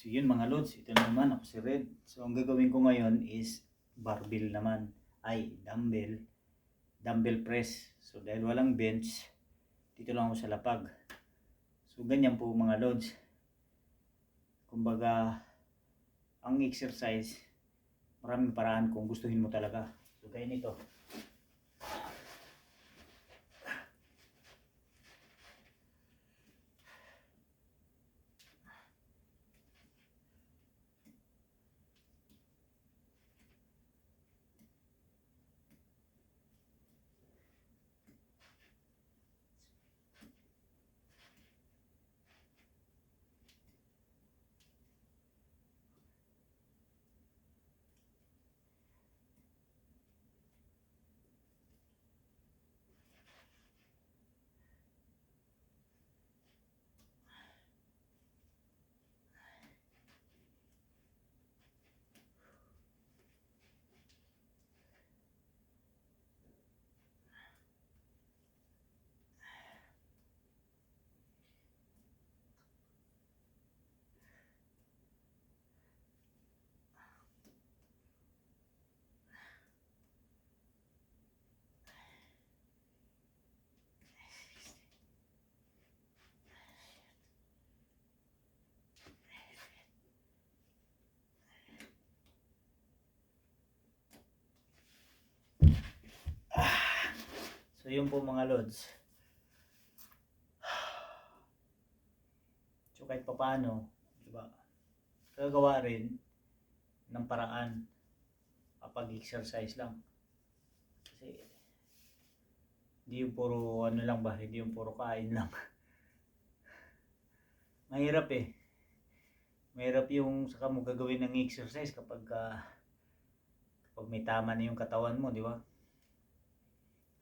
So yun mga lods, ito na naman ako si Red. So ang gagawin ko ngayon is barbell naman. Ay, dumbbell. Dumbbell press. So dahil walang bench, dito lang ako sa lapag. So ganyan po mga lods. Kumbaga, ang exercise, maraming paraan kung gustuhin mo talaga. So kaya nito. So yun po mga lods. So kahit papaano, di ba? Gagawa rin ng paraan kapag exercise lang. Kasi hindi yung puro ano lang ba, hindi yung puro kain lang. Mahirap eh. Mahirap yung saka mo gagawin ng exercise kapag ah, kapag may tama na yung katawan mo, di ba?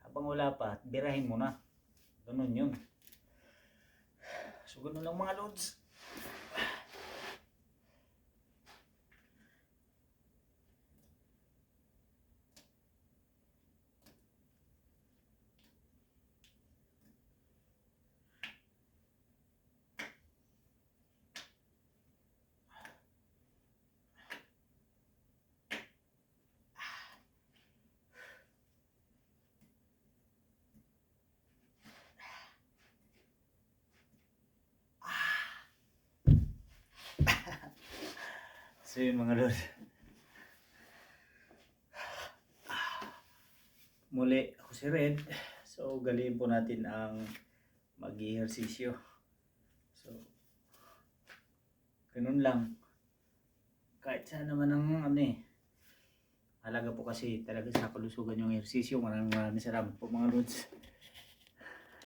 Habang wala pa, birahin mo na. Ganun yun. So, ganun lang mga loads. So yun mga lods. Muli ako si Red. So galiin po natin ang mag-ehersisyo. So ganun lang. Kahit saan naman ang ano eh. Halaga po kasi talaga sa kalusugan yung ehersisyo. Maraming maraming salamat po mga lods.